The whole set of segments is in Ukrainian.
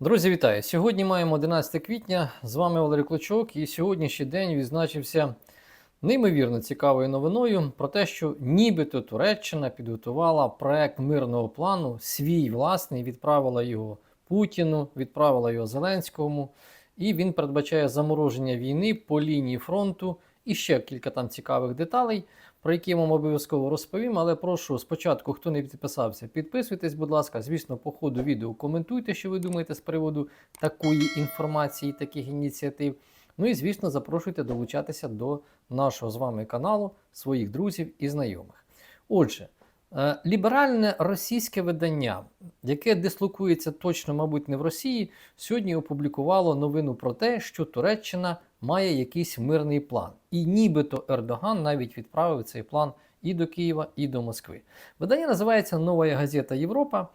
Друзі, вітаю! Сьогодні маємо 11 квітня. З вами Валерій Клочок, і сьогоднішній день відзначився неймовірно цікавою новиною про те, що нібито Туреччина підготувала проект мирного плану, свій власний, відправила його Путіну, відправила його Зеленському, і він передбачає замороження війни по лінії фронту і ще кілька там цікавих деталей, про які я вам обов'язково розповім. Але прошу спочатку, хто не підписався, підписуйтесь, будь ласка. Звісно, по ходу відео коментуйте, що ви думаєте з приводу такої інформації, таких ініціатив. Ну і звісно, запрошуйте долучатися до нашого з вами каналу, своїх друзів і знайомих. Отже, ліберальне російське видання, яке дислокується точно, мабуть, не в Росії, сьогодні опублікувало новину про те, що Туреччина має якийсь мирний план. І нібито Ердоган навіть відправив цей план і до Києва, і до Москви. Видання називається Нова газета Європа.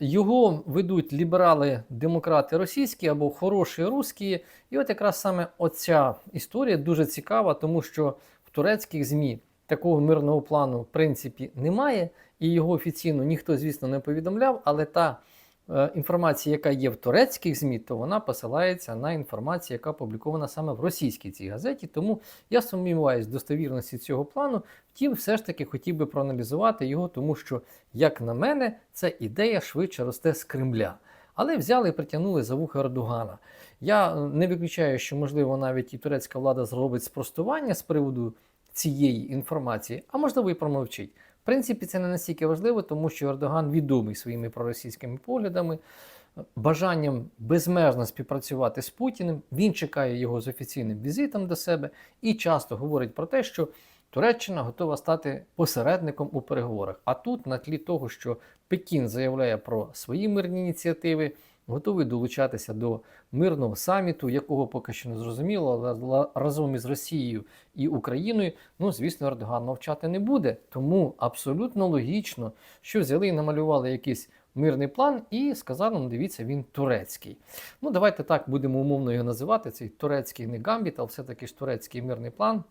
Його ведуть ліберали-демократи російські або хороші русські. І от якраз саме оця історія дуже цікава, тому що в турецьких ЗМІ такого мирного плану в принципі немає, і його офіційно ніхто, звісно, не повідомляв. Але та е, інформація, яка є в турецьких ЗМІ, то вона посилається на інформацію, яка опублікована саме в російській цій газеті. Тому я сумніваюся в достовірності цього плану. Втім, все ж таки хотів би проаналізувати його, тому що, як на мене, ця ідея швидше росте з Кремля. Але взяли і притягнули за вуха Ердогана. Я е, не виключаю, що, можливо, навіть і турецька влада зробить спростування з приводу цієї інформації, а можливо і промовчить. В принципі, це не настільки важливо, тому що Ердоган відомий своїми проросійськими поглядами, бажанням безмежно співпрацювати з Путіним. Він чекає його з офіційним візитом до себе і часто говорить про те, що Туреччина готова стати посередником у переговорах. А тут, на тлі того, що Пекін заявляє про свої мирні ініціативи, готовий долучатися до мирного саміту, якого поки що не зрозуміло, але разом із Росією і Україною, ну звісно, Ердоган мовчати не буде. Тому абсолютно логічно, що взяли і намалювали якийсь мирний план і сказали, ну дивіться, він турецький. Ну, давайте так будемо умовно його називати. Цей турецький не гамбіт, а все-таки ж турецький мирний план,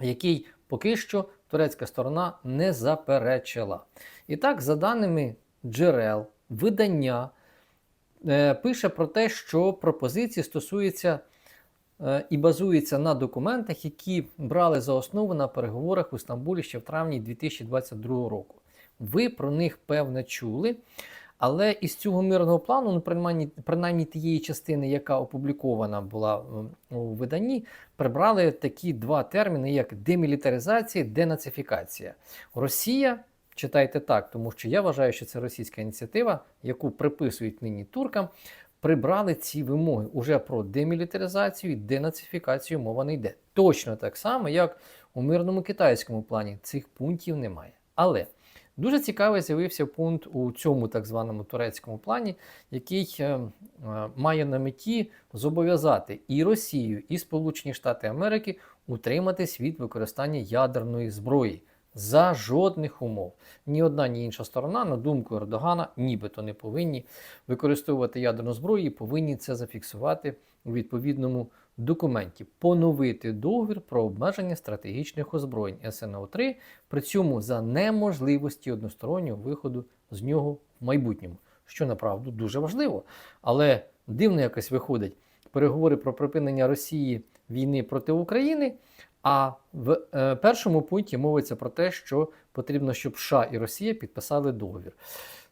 який поки що турецька сторона не заперечила. І так, за даними джерел, видання. Е, пише про те, що пропозиції стосуються е, і базуються на документах, які брали за основу на переговорах у Стамбулі ще в травні 2022 року. Ви про них певне чули. Але із цього мирного плану, ну принаймні, принаймні тієї частини, яка опублікована була у виданні, прибрали такі два терміни, як демілітаризація, денацифікація. Росія читайте так, тому що я вважаю, що це російська ініціатива, яку приписують нині туркам. Прибрали ці вимоги уже про демілітаризацію і денацифікацію мова не йде. Точно так само, як у мирному китайському плані цих пунктів немає. Але дуже цікавий з'явився пункт у цьому так званому турецькому плані, який е, е, має на меті зобов'язати і Росію, і Сполучені Штати Америки утриматись від використання ядерної зброї за жодних умов. Ні одна, ні інша сторона, на думку Ердогана, нібито не повинні використовувати ядерну зброю і повинні це зафіксувати у відповідному документі. Поновити договір про обмеження стратегічних озброєнь СНО 3 при цьому за неможливості одностороннього виходу з нього в майбутньому, що направду дуже важливо. Але дивно якось виходить переговори про припинення Росії війни проти України. А в е, першому пункті мовиться про те, що потрібно, щоб США і Росія підписали договір.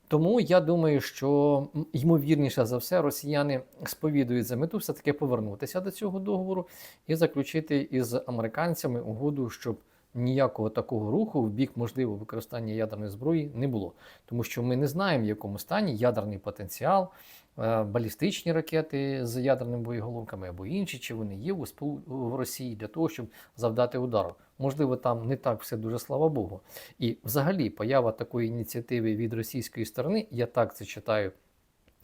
Тому я думаю, що ймовірніше за все, росіяни сповідують за мету все-таки повернутися до цього договору і заключити із американцями угоду, щоб ніякого такого руху в бік можливого використання ядерної зброї не було. Тому що ми не знаємо, в якому стані ядерний потенціал балістичні ракети з ядерними боєголовками або інші, чи вони є у в Росії для того, щоб завдати удару. Можливо, там не так все дуже слава Богу. І взагалі поява такої ініціативи від російської сторони, я так це читаю.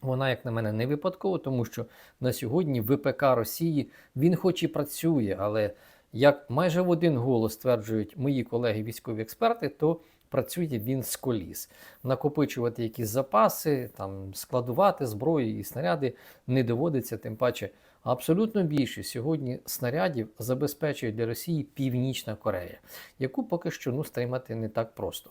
Вона, як на мене, не випадково, тому що на сьогодні ВПК Росії він хоч і працює, але як майже в один голос стверджують мої колеги військові експерти, то працює він з коліс. Накопичувати якісь запаси, там, складувати зброю і снаряди не доводиться, тим паче. Абсолютно більше сьогодні снарядів забезпечує для Росії Північна Корея, яку поки що ну, стримати не так просто.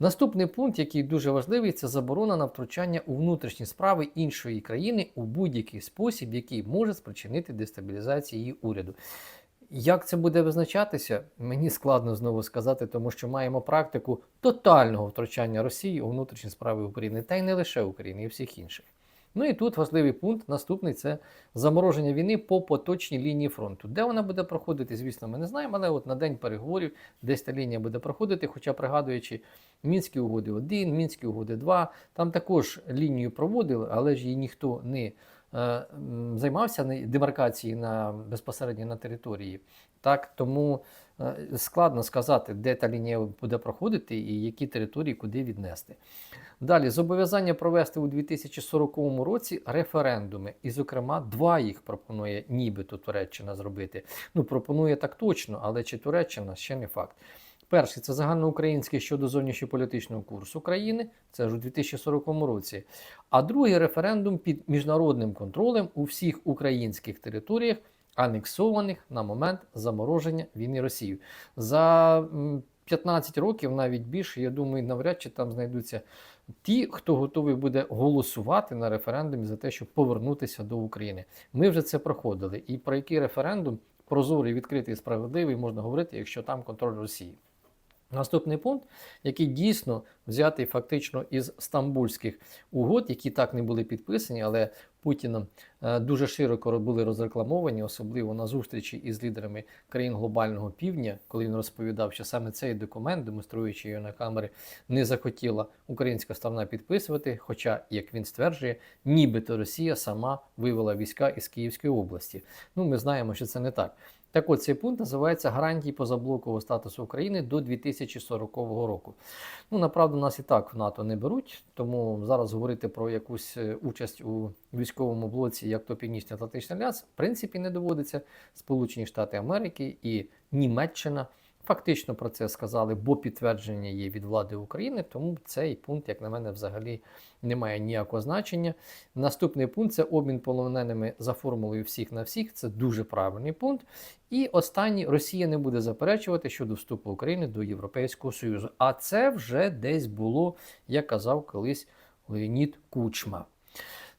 Наступний пункт, який дуже важливий, це заборона на втручання у внутрішні справи іншої країни у будь-який спосіб, який може спричинити дестабілізацію її уряду. Як це буде визначатися, мені складно знову сказати, тому що маємо практику тотального втручання Росії у внутрішні справи України, та й не лише України, і всіх інших. Ну і тут важливий пункт. Наступний це замороження війни по поточній лінії фронту. Де вона буде проходити, звісно, ми не знаємо, але от на день переговорів десь та лінія буде проходити. Хоча, пригадуючи, Мінські угоди 1, Мінські угоди 2, там також лінію проводили, але ж її ніхто не займався демаркації на безпосередньо на території. Так, тому е, складно сказати, де та лінія буде проходити і які території куди віднести. Далі зобов'язання провести у 2040 році референдуми, і, зокрема, два їх пропонує нібито Туреччина зробити. Ну, пропонує так точно, але чи Туреччина ще не факт. Перший це загальноукраїнський щодо зовнішньополітичного курсу країни, це ж у 2040 році. А другий референдум під міжнародним контролем у всіх українських територіях, анексованих на момент замороження війни Росією. За м, 15 років, навіть більше, я думаю, навряд чи там знайдуться ті, хто готовий буде голосувати на референдумі за те, щоб повернутися до України. Ми вже це проходили. І про який референдум прозорий, відкритий справедливий можна говорити, якщо там контроль Росії. Наступний пункт, який дійсно взятий фактично із стамбульських угод, які так не були підписані, але Путіном е, дуже широко були розрекламовані, особливо на зустрічі із лідерами країн глобального півдня, коли він розповідав, що саме цей документ, демонструючи його на камери, не захотіла українська сторона підписувати. Хоча, як він стверджує, нібито Росія сама вивела війська із Київської області. Ну, ми знаємо, що це не так. Так от цей пункт називається гарантії позаблокового статусу України до 2040 року. Ну, направду, нас і так в НАТО не беруть, тому зараз говорити про якусь е, участь у військовому блоці, як то Північно-Атлантичний альянс, в принципі, не доводиться. Сполучені Штати Америки і Німеччина фактично про це сказали, бо підтвердження є від влади України, тому цей пункт, як на мене, взагалі не має ніякого значення. Наступний пункт це обмін полоненими за формулою всіх на всіх. Це дуже правильний пункт. І останній Росія не буде заперечувати щодо вступу України до Європейського Союзу. А це вже десь було, як казав колись Леонід Кучма.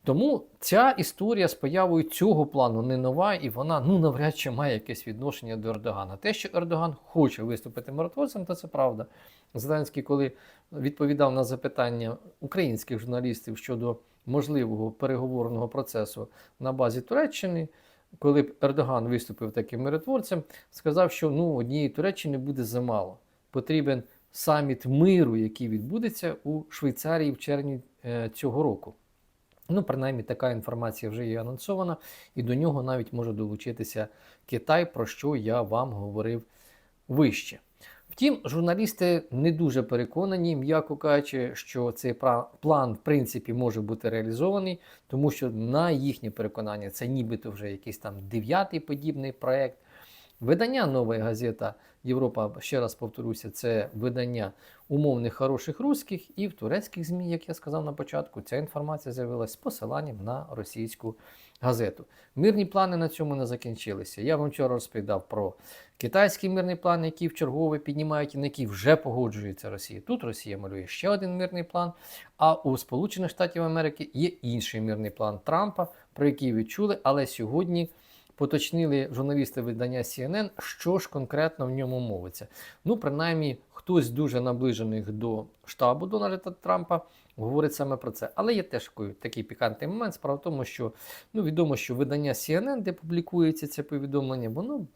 Тому ця історія з появою цього плану не нова, і вона ну навряд чи має якесь відношення до Ердогана. Те, що Ердоган хоче виступити миротворцем, то це правда. Зеленський, коли відповідав на запитання українських журналістів щодо можливого переговорного процесу на базі Туреччини, коли б Ердоган виступив таким миротворцем, сказав, що ну однієї Туреччини буде замало. Потрібен саміт миру, який відбудеться у Швейцарії в червні е, цього року. Ну, принаймні, така інформація вже є анонсована, і до нього навіть може долучитися Китай, про що я вам говорив вище. Втім, журналісти не дуже переконані, м'яко кажучи, що цей план, в принципі, може бути реалізований, тому що на їхнє переконання це нібито вже якийсь там дев'ятий подібний проект. Видання нова газета Європа, ще раз повторюся, це видання умовних хороших русських і в турецьких ЗМІ, як я сказав на початку, ця інформація з'явилася з посиланням на російську газету. Мирні плани на цьому не закінчилися. Я вам вчора розповідав про китайський мирний план, який в чергове піднімають і на який вже погоджується Росія. Тут Росія малює ще один мирний план. А у Сполучених Штатів Америки є інший мирний план Трампа, про який ви чули, але сьогодні поточнили журналісти видання CNN, що ж конкретно в ньому мовиться. Ну, принаймні, хтось дуже наближених до штабу Дональда Трампа говорить саме про це. Але є теж такий, пікантний момент. Справа в тому, що ну, відомо, що видання CNN, де публікується це повідомлення, воно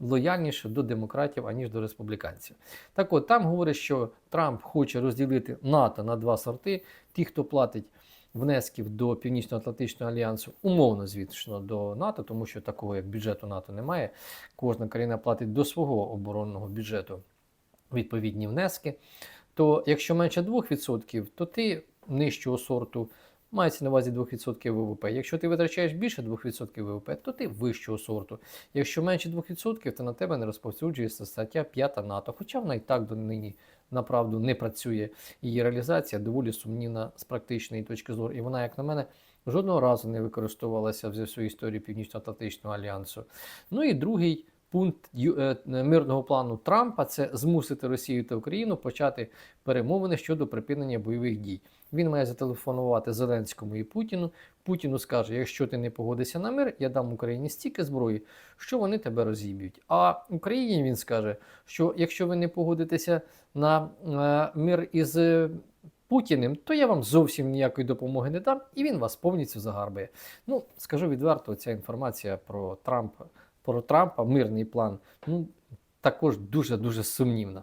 лояльніше до демократів, аніж до республіканців. Так от там говорять, що Трамп хоче розділити НАТО на два сорти: ті, хто платить внесків до Північно-Атлантичного альянсу, умовно, звісно, до НАТО, тому що такого як бюджету НАТО немає. Кожна країна платить до свого оборонного бюджету відповідні внески. То якщо менше 2%, то ти нижчого сорту. Мається на увазі 2% ВВП. Якщо ти витрачаєш більше 2% ВВП, то ти вищого сорту. Якщо менше 2%, то на тебе не розповсюджується стаття 5 НАТО. Хоча вона і так до нині направду не працює. Її реалізація доволі сумнівна з практичної точки зору. І вона, як на мене, жодного разу не використовувалася в всю історію Північно-Атлантичного альянсу. Ну і другий пункт е, мирного плану Трампа це змусити Росію та Україну почати перемовини щодо припинення бойових дій. Він має зателефонувати Зеленському і Путіну. Путіну скаже: якщо ти не погодишся на мир, я дам Україні стільки зброї, що вони тебе розіб'ють. А Україні він скаже, що якщо ви не погодитеся на е, мир із е, Путіним, то я вам зовсім ніякої допомоги не дам, і він вас повністю загарбає. Ну, скажу відверто, ця інформація про Трампа, про Трампа, мирний план, ну також дуже-дуже сумнівна.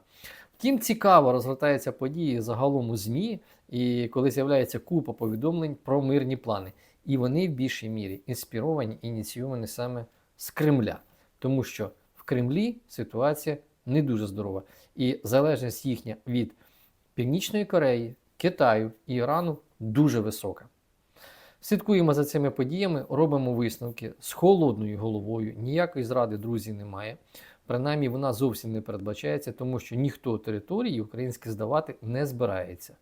Втім, цікаво розгортаються події загалом у ЗМІ, і коли з'являється купа повідомлень про мирні плани. І вони в більшій мірі інспіровані, ініційовані саме з Кремля, тому що в Кремлі ситуація не дуже здорова. І залежність їхня від Північної Кореї, Китаю і Ірану дуже висока. Слідкуємо за цими подіями, робимо висновки з холодною головою. Ніякої зради, друзі, немає. Принаймні, вона зовсім не передбачається, тому що ніхто території українські здавати не збирається.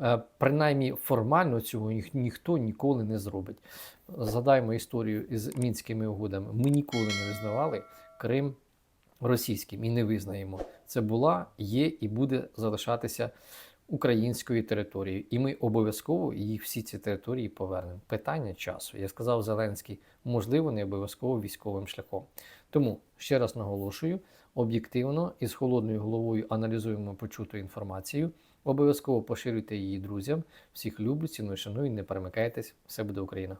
Е, Принаймні формально цього ніх- ніхто ніколи не зробить. Згадаємо історію із мінськими угодами. Ми ніколи не визнавали Крим російським і не визнаємо. Це була, є і буде залишатися українською територією. І ми обов'язково їх всі ці території повернемо. Питання часу. Я сказав Зеленський, можливо, не обов'язково військовим шляхом. Тому ще раз наголошую: об'єктивно і з холодною головою аналізуємо почуту інформацію. Обов'язково поширюйте її друзям. Всіх люблю, ціную, шаную, не перемикайтесь. Все буде Україна!